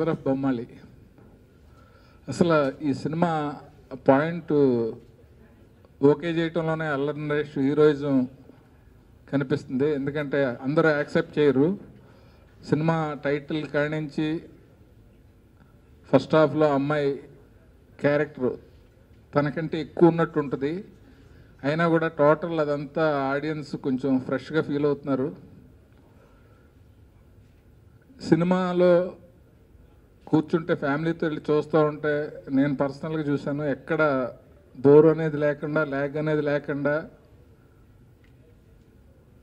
Brother of బొమ్మాలి. అసలు ఈ cinema point okay చేయటంలోనే Allari Naresh heroism కనిపిస్తుంది. ఎందుకంటే అందరూ యాక్సెప్ట్ చేయరు. సినిమా టైటిల్ కానించి ఫస్ట్ హాఫ్లో అమ్మాయి క్యారెక్టర్ తనకంటే ఎక్కువ ఉన్నట్టు ఉంటుంది. అయినా కూడా టోటల్ అదంతా ఆడియన్స్ కొంచెం ఫ్రెష్గా ఫీల్ అవుతున్నారు. సినిమాలో కూర్చుంటే ఫ్యామిలీతో వెళ్ళి చూస్తూ ఉంటే నేను పర్సనల్గా చూశాను ఎక్కడ బోర్ అనేది లేకుండా ల్యాగ్ అనేది లేకుండా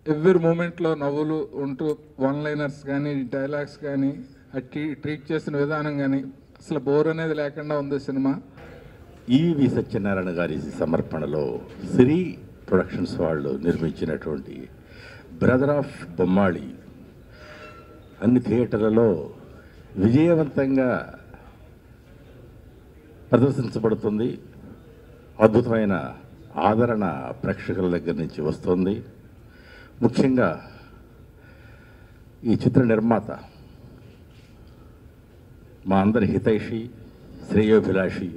ఎవ్రీ మూమెంట్లో నవ్వులు ఉంటూ వన్ లైనర్స్ కానీ డైలాగ్స్ కానీ అట్టి ట్రీట్ చేసిన విధానం కానీ అసలు బోర్ అనేది లేకుండా ఉంది సినిమా. ఈవి సత్యనారాయణ గారి సమర్పణలో సిరి ప్రొడక్షన్స్ వాళ్ళు నిర్మించినటువంటి బ్రదర్ ఆఫ్ బొమ్మాళి అన్ని థియేటర్లలో విజయవంతంగా ప్రదర్శించబడుతుంది. అద్భుతమైన ఆదరణ ప్రేక్షకుల దగ్గర నుంచి వస్తుంది. ముఖ్యంగా ఈ చిత్ర నిర్మాత మా అందరి హితైషి శ్రేయోభిలాషి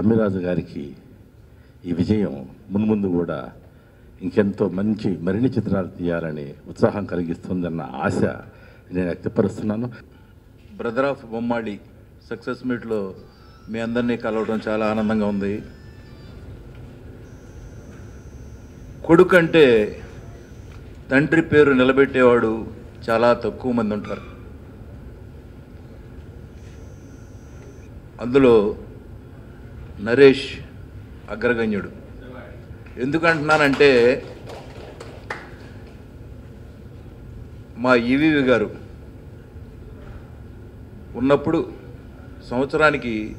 అమ్మిరాజు గారికి ఈ విజయం మున్ముందు కూడా ఇంకెంతో మంచి మరిన్ని చిత్రాలు తీయాలని ఉత్సాహం కలిగిస్తుందన్న ఆశ నేను వ్యక్తపరుస్తున్నాను. బ్రదర్ ఆఫ్ బొమ్మాడి సక్సెస్ మీట్లో మీ అందరినీ కలవడం చాలా ఆనందంగా ఉంది. కొడుకంటే తండ్రి పేరు నిలబెట్టేవాడు చాలా తక్కువ మంది ఉంటారు. అందులో నరేష్ అగ్రగణ్యుడు. ఎందుకంటున్నానంటే మా ఈవీవి గారు ఉన్నప్పుడు సంవత్సరానికి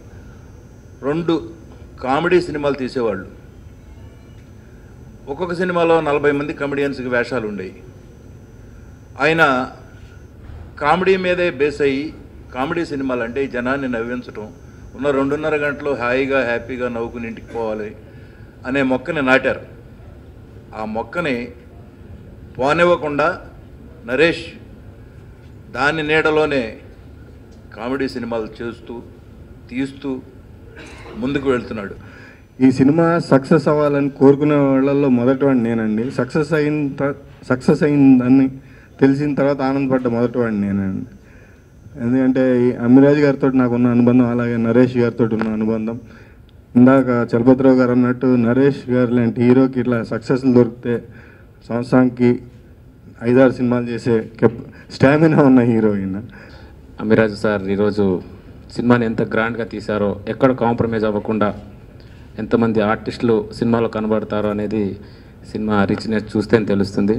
రెండు కామెడీ సినిమాలు తీసేవాళ్ళు. ఒక్కొక్క సినిమాలో నలభై మంది కమెడియన్స్కి వేషాలు ఉండేవి ఆయన కామెడీ మీదే బేస్ అయ్యి కామెడీ సినిమాలు అంటే జనాన్ని నవ్వించటం ఉన్న రెండున్నర గంటలు హాయిగా హ్యాపీగా నవ్వుకుని ఇంటికి పోవాలి అనే మొక్కని నాటారు. ఆ మొక్కని పోనివ్వకుండా నరేష్ దాని నీడలోనే కామెడీ సినిమాలు చేస్తూ తీస్తూ ముందుకు వెళ్తున్నాడు. ఈ సినిమా సక్సెస్ అవ్వాలని కోరుకునే వాళ్ళల్లో మొదటివాడిని నేనండి. సక్సెస్ అయిన త- సక్సెస్ అయిందని తెలిసిన తర్వాత ఆనందపడ్డ మొదటివాడిని నేనండి. ఎందుకంటే ఈ అమిరాజ్ గారితో నాకు ఉన్న అనుబంధం అలాగే నరేష్ గారితో ఉన్న అనుబంధం. ఇందాక చలపతిరావు గారు అన్నట్టు నరేష్ గారు లాంటి హీరోకి ఇట్లా సక్సెస్లు దొరికితే సంవత్సరానికి ఐదారు సినిమాలు చేసే కెప్ స్టామినా ఉన్న హీరోయిన్. అమిరాజు సార్ ఈరోజు సినిమాని ఎంత గ్రాండ్గా తీశారో ఎక్కడ కాంప్రమైజ్ అవ్వకుండా ఎంతమంది ఆర్టిస్టులు సినిమాలో కనబడతారో అనేది సినిమా రిచ్నెస్ చూస్తేనే తెలుస్తుంది.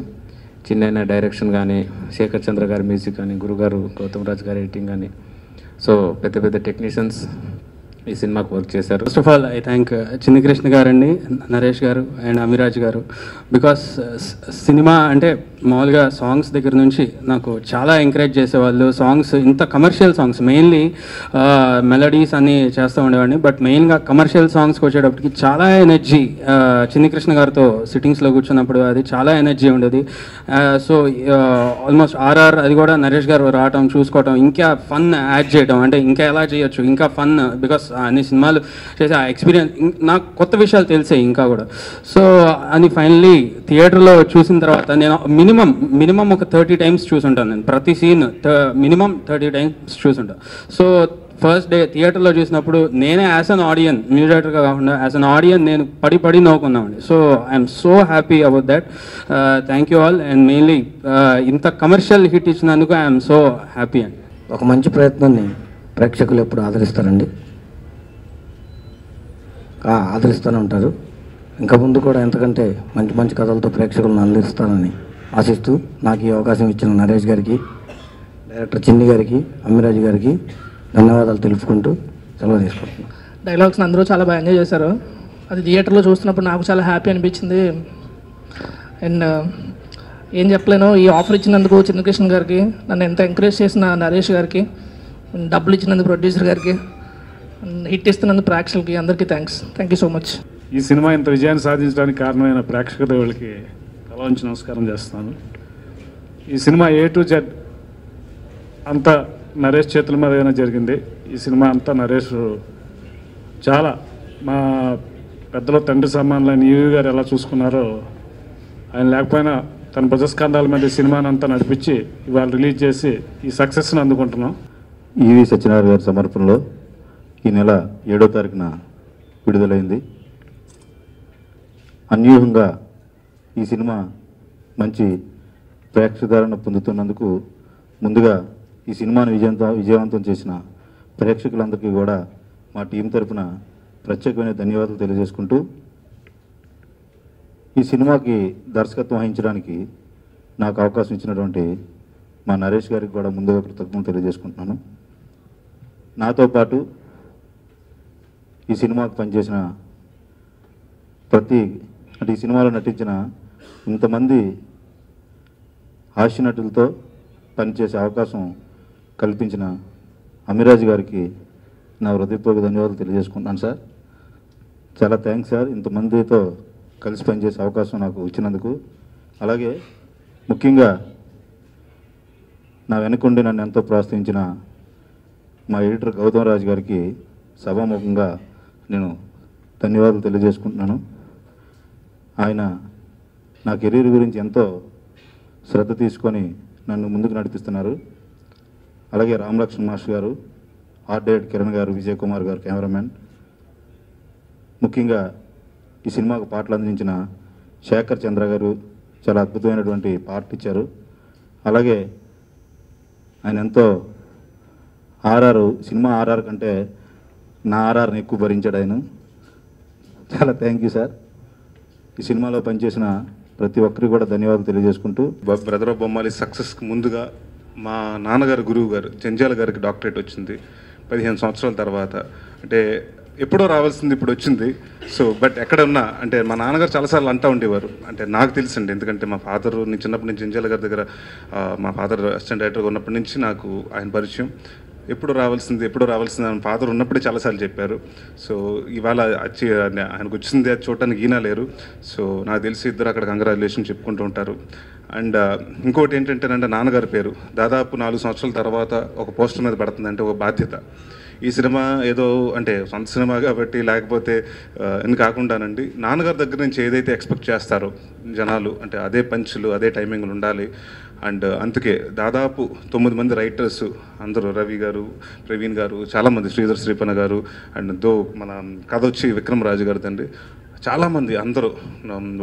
చిన్న డైరెక్షన్ కానీ శేఖర్ చంద్ర గారి మ్యూజిక్ కానీ గురుగారు గౌతమ్ రాజ్ గారి ఎడిటింగ్ కానీ సో పెద్ద పెద్ద టెక్నీషియన్స్ ఈ సినిమాకు వర్క్ చేశారు. First of all I thank Chinni Krishna గారండి నరేష్ గారు అండ్ అమిరాజ్ గారు. బికాస్ సినిమా uh, అంటే మామూలుగా సాంగ్స్ దగ్గర నుంచి నాకు చాలా ఎంకరేజ్ చేసేవాళ్ళు. సాంగ్స్ ఇంత కమర్షియల్ సాంగ్స్ మెయిన్లీ మెలడీస్ అన్నీ చేస్తూ ఉండేవాడిని. బట్ మెయిన్గా కమర్షియల్ సాంగ్స్కి వచ్చేటప్పటికి చాలా ఎనర్జీ చిన్ని కృష్ణ గారితో సిట్టింగ్స్లో కూర్చున్నప్పుడు అది చాలా ఎనర్జీ ఉండేది. సో ఆల్మోస్ట్ ఆర్ఆర్ అది కూడా నరేష్ గారు రావటం చూసుకోవటం ఇంకా ఫన్ యాడ్ చేయడం అంటే ఇంకా ఎలా చేయొచ్చు ఇంకా ఫన్ బికాస్ అన్ని సినిమాలు చేసి ఆ ఎక్స్పీరియన్స్ నాకు కొత్త విషయాలు తెలిసాయి ఇంకా కూడా. సో అని ఫైనలీ థియేటర్లో చూసిన తర్వాత నేను మినిమం మినిమం ఒక థర్టీ టైమ్స్ చూసుంటాను నేను. ప్రతి సీన్ మినిమం థర్టీ టైమ్స్ చూసుంటాను సో ఫస్ట్ డే థియేటర్లో చూసినప్పుడు నేనే యాజ్ అన్ ఆడియన్ మ్యూజియేటర్గా కాకుండా యాజ్ అన్ ఆడియన్ నేను పడి పడి నవ్వుకున్నామండి. So I'm so happy about that thank you all and mainly ఇంత కమర్షియల్ హిట్ ఇచ్చినందుకు ఐఎమ్ సో హ్యాపీ అండి. ఒక మంచి ప్రయత్నాన్ని ప్రేక్షకులు ఎప్పుడు ఆదరిస్తారండి. ఆదరిస్తూనే ఉంటారు. ఇంకా ముందు కూడా ఎంతకంటే మంచి మంచి కథలతో ప్రేక్షకులను అందిస్తానని ఆశిస్తూ నాకు ఈ అవకాశం ఇచ్చిన నరేష్ గారికి డైరెక్టర్ చిన్ని గారికి అమ్మిరాజు గారికి ధన్యవాదాలు తెలుపుకుంటూ సెలవు తీసుకుంటున్నాను డైలాగ్స్ని అందరూ చాలా బాగా ఎంజాయ్ చేశారు. అది థియేటర్లో చూస్తున్నప్పుడు నాకు చాలా హ్యాపీ అనిపించింది. అండ్ ఏం చెప్పలేను ఈ ఆఫర్ ఇచ్చినందుకు చిన్నకృష్ణ గారికి నన్ను ఎంత ఎంకరేజ్ చేసిన నరేష్ గారికి డబ్బులు ఇచ్చినందుకు ప్రొడ్యూసర్ గారికి హిట్ ఇస్తున్నందుకు ప్రేక్షకులకి అందరికీ thanks thank you so much ఈ సినిమా ఇంత విజయాన్ని సాధించడానికి కారణమైన ప్రేక్షక దేవుళ్ళకి తల వంచి నమస్కారం చేస్తున్నాను. ఈ సినిమా ఏ టు జెడ్ అంత నరేష్ చేతుల మీదగానే జరిగింది. ఈ సినిమా అంతా నరేష్ చాలా మా పెద్దల తండ్రి సమానులైన ఈవి గారు ఎలా చూసుకున్నారో ఆయన లేకపోయినా తన భుజస్కంధాల మీద ఈ సినిమాని అంతా నడిపించి ఇవాళ రిలీజ్ చేసి ఈ సక్సెస్ని అందుకుంటున్నాం. ఈవి సత్యనారాయణ గారి సమర్పణలో ఈ నెల ఏడో తారీఖున విడుదలైంది. అన్యూహంగా ఈ సినిమా మంచి ప్రేక్షకులను పొందుతున్నందుకు ముందుగా ఈ సినిమాను విజయంత విజయవంతం చేసిన ప్రేక్షకులందరికీ కూడా మా టీం తరఫున ప్రత్యేకమైన ధన్యవాదాలు తెలియజేసుకుంటూ ఈ సినిమాకి దర్శకత్వం వహించడానికి నాకు అవకాశం ఇచ్చినటువంటి మా నరేష్ గారికి కూడా ముందుగా కృతజ్ఞతలు తెలియజేసుకుంటున్నాను. నాతో పాటు ఈ సినిమాకు పనిచేసిన ప్రతి అంటే ఈ సినిమాలో నటించిన ఇంతమంది హాస్య నటులతో పనిచేసే అవకాశం కల్పించిన అమిరాజ్ గారికి నా హృదయపూర్వక ధన్యవాదాలు తెలియజేసుకుంటున్నాను సార్. చాలా థ్యాంక్స్ సార్. ఇంతమందితో కలిసి పనిచేసే అవకాశం నాకు ఇచ్చినందుకు. అలాగే ముఖ్యంగా నా వెనుకుండి నన్ను ఎంతో ప్రోత్సహించిన మా ఎడిటర్ గౌతమ్ రాజు గారికి సభాముఖంగా నేను ధన్యవాదాలు తెలియజేసుకుంటున్నాను. ఆయన నా కెరీర్ గురించి ఎంతో శ్రద్ధ తీసుకొని నన్ను ముందుకు నడిపిస్తున్నారు. అలాగే రామలక్ష్మణ్ మాస్టర్ గారు ఆర్ట్ కిరణ్ గారు విజయ్ కుమార్ గారు కెమెరామెన్ ముఖ్యంగా ఈ సినిమాకు పాటలు అందించిన శేఖర్ చంద్ర గారు చాలా అద్భుతమైనటువంటి పాటలు ఇచ్చారు. అలాగే ఆయన ఎంతో ఆర్ఆర్ సినిమా ఆర్ఆర్ కంటే నా ఆర్ఆర్ని ఎక్కువ భరించాడు ఆయన. చాలా థ్యాంక్ యూ సార్ ఈ సినిమాలో పనిచేసిన ప్రతి ఒక్కరికి కూడా ధన్యవాదాలు తెలియజేసుకుంటూ. బ్రదర్ ఆఫ్ బొమ్మాలి సక్సెస్కి ముందుగా మా నాన్నగారు గురువు గారు జంజాల గారికి డాక్టరేట్ వచ్చింది పదిహేను సంవత్సరాల తర్వాత. అంటే ఎప్పుడో రావాల్సింది ఇప్పుడు వచ్చింది. సో బట్ ఎక్కడ ఉన్నా అంటే మా నాన్నగారు చాలాసార్లు అంటూ ఉండేవారు. అంటే నాకు తెలిసండి ఎందుకంటే మా ఫాదర్ నేను చిన్నప్పటి నుంచి జంజాల గారి దగ్గర మా ఫాదర్ అసిస్టెంట్ డైరెక్టర్గా ఉన్నప్పటి నుంచి నాకు ఆయన పరిచయం. ఎప్పుడు రావాల్సింది ఎప్పుడు రావాల్సింది అని ఫాదర్ ఉన్నప్పుడే చాలాసార్లు చెప్పారు. సో ఇవాళ వచ్చి ఆయనకు వచ్చింది అది చూడటానికి ఈయన లేరు. సో నాకు తెలిసి ఇద్దరు అక్కడ కంగ్రాచులేషన్ చెప్పుకుంటూ ఉంటారు. అండ్ ఇంకోటి ఏంటంటేనంటే నాన్నగారి పేరు. దాదాపు నాలుగు సంవత్సరాల తర్వాత ఒక పోస్టర్ మీద పడుతుంది అంటే ఒక బాధ్యత. ఈ సినిమా ఏదో అంటే సొంత సినిమా కాబట్టి లేకపోతే ఆ, అని కాకుండానండి నాన్నగారి దగ్గర నుంచి ఏదైతే ఎక్స్పెక్ట్ చేస్తారో జనాలు అంటే అదే పంచులు అదే టైమింగ్లు ఉండాలి. అండ్ అందుకే దాదాపు తొమ్మిది మంది రైటర్స్ అందరూ రవి గారు ప్రవీణ్ గారు చాలామంది శ్రీధర్ శ్రీపన్న గారు అండ్ దో మన కథ వచ్చి విక్రమ్ రాజు గారు తండ్రి. చాలామంది అందరూ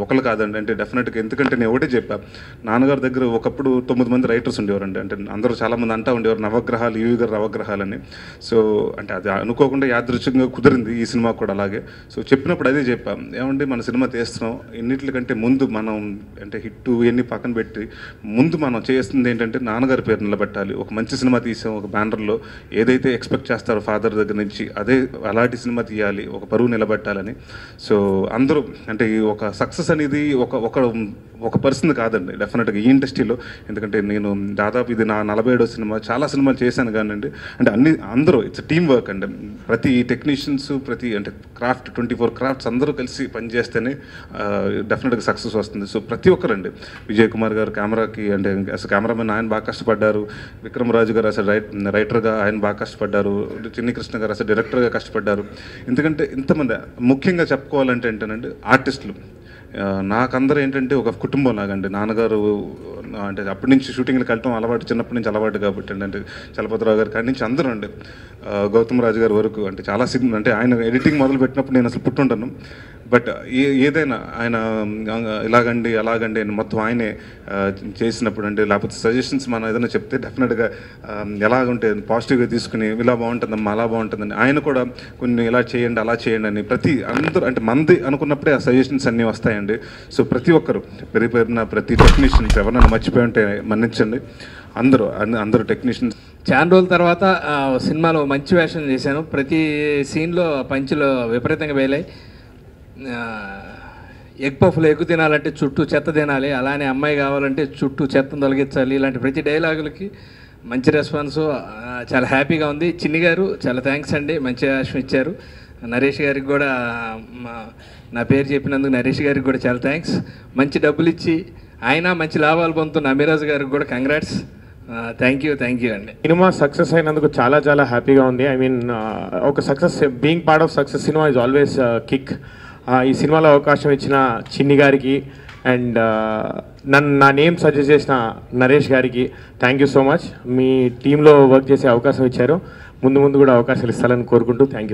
ఒకళ్ళు కాదండి అంటే డెఫినెట్గా ఎందుకంటే నేను ఒకటే చెప్పా నాన్నగారి దగ్గర ఒకప్పుడు తొమ్మిది మంది రైటర్స్ ఉండేవారండి అంటే అందరూ చాలామంది అంటూ ఉండేవారు నవగ్రహాలు యువి గారు నవగ్రహాలని. సో అంటే అది అనుకోకుండా యాదృచ్ఛికంగా కుదిరింది ఈ సినిమా కూడా అలాగే. సో చెప్పినప్పుడు అదే చెప్పాం ఏమంటే మన సినిమా తీస్తున్నాం ఎన్నిటికంటే ముందు మనం అంటే హిట్ ఇవన్నీ పక్కన పెట్టి ముందు మనం చేస్తుంది ఏంటంటే నాన్నగారి పేరు నిలబెట్టాలి ఒక మంచి సినిమా తీసాం ఒక బ్యానర్లో ఏదైతే ఎక్స్పెక్ట్ చేస్తారో ఫాదర్ దగ్గర నుంచి అదే అలాంటి సినిమా తీయాలి ఒక పరువు నిలబెట్టాలని. సో అందరూ అంటే ఈ ఒక సక్సెస్ అనేది ఒక ఒక ఒక పర్సన్ కాదండి. డెఫినెట్గా ఈ ఇండస్ట్రీలో ఎందుకంటే నేను దాదాపు ఇది నా నలభై ఏడో సినిమా చాలా సినిమాలు చేశాను కానివ్వండి అంటే అన్ని అందరూ ఇట్స్ టీమ్ వర్క్ అండి. ప్రతి టెక్నీషియన్స్ ప్రతి అంటే క్రాఫ్ట్ ట్వంటీ ఫోర్ క్రాఫ్ట్స్ అందరూ కలిసి పనిచేస్తేనే డెఫినెట్గా సక్సెస్ వస్తుంది. సో ప్రతి ఒక్కరండి. విజయ్ కుమార్ గారు కెమెరాకి అంటే అసలు కెమెరామెన్ ఆయన బాగా కష్టపడ్డారు. విక్రమ్ రాజు గారు అసలు రైట్ రైటర్గా ఆయన బాగా కష్టపడ్డారు. చిన్ని కృష్ణ గారు అసలు డైరెక్టర్గా కష్టపడ్డారు. ఎందుకంటే ఇంతమంది ముఖ్యంగా చెప్పుకోవాలంటే ఏంటంటే ఆర్టిస్టులు. నాకందరూ ఏంటంటే ఒక కుటుంబం లాగండి. నాన్నగారు అంటే అప్పటి నుంచి షూటింగ్లకు వెళ్ళటం అలవాటు చిన్నప్పటి నుంచి అలవాటు కాబట్టి అంటే చలపతిరావు గారి కాడి నుంచి అందరూ అండి. గౌతమ్ రాజు గారి వరకు అంటే చాలా సిగ్నల్ అంటే ఆయన ఎడిటింగ్ మొదలు పెట్టినప్పుడు నేను అసలు పుట్టుంటాను. బట్ ఏ ఏదైనా ఆయన ఇలాగండి అలాగండి అని మొత్తం ఆయనే చేసినప్పుడు అంటే లేకపోతే సజెషన్స్ మనం ఏదైనా చెప్తే డెఫినెట్గా ఎలాగుంటే పాజిటివ్గా తీసుకుని ఇలా బాగుంటుందమ్మా అలా బాగుంటుందని ఆయన కూడా కొన్ని ఇలా చేయండి అలా చేయండి అని ప్రతి అందరూ అంటే మంది అనుకున్నప్పుడే ఆ సజెషన్స్ అన్నీ వస్తాయండి. సో ప్రతి ఒక్కరు పెరిగి ప్రతి టెక్నీషియన్స్ ఎవరైనా మర్చిపోయి ఉంటే మన్నించండి. అందరూ అందరూ టెక్నీషియన్స్ చాలా రోజుల తర్వాత సినిమాలో మంచి వేషం చేశాను. ప్రతి సీన్లో పంచులు విపరీతంగా వేలాయి. ఎగ్ పఫ్లు ఎగ్గు తినాలంటే చుట్టూ చెత్త తినాలి అలానే అమ్మాయి కావాలంటే చుట్టూ చెత్తను తొలగించాలి. ఇలాంటి ప్రతి డైలాగులకి మంచి రెస్పాన్స్ చాలా హ్యాపీగా ఉంది. చిన్ని గారు చాలా థ్యాంక్స్ అండి మంచి ఆశం ఇచ్చారు. నరేష్ గారికి కూడా మా నా పేరు చెప్పినందుకు నరేష్ గారికి కూడా చాలా థ్యాంక్స్ మంచి డబ్బులు ఇచ్చి ఆయన మంచి లాభాలు పొందుతున్న అమీరాజు గారికి కూడా congrats. Thank you thank you అండి. సినిమా సక్సెస్ అయినందుకు చాలా చాలా హ్యాపీగా ఉంది. ఐ మీన్ ఒక success being part of success cinema is always kick ఈ సినిమాలో అవకాశం ఇచ్చిన చిన్ని గారికి అండ్ నన్ను నా నేమ్ సజెస్ట్ చేసిన నరేష్ గారికి థ్యాంక్ యూ సో మచ్ మీ టీంలో వర్క్ చేసే అవకాశం ఇచ్చారు. ముందు ముందు కూడా అవకాశాలు ఇస్తారని కోరుకుంటూ థ్యాంక్ యూ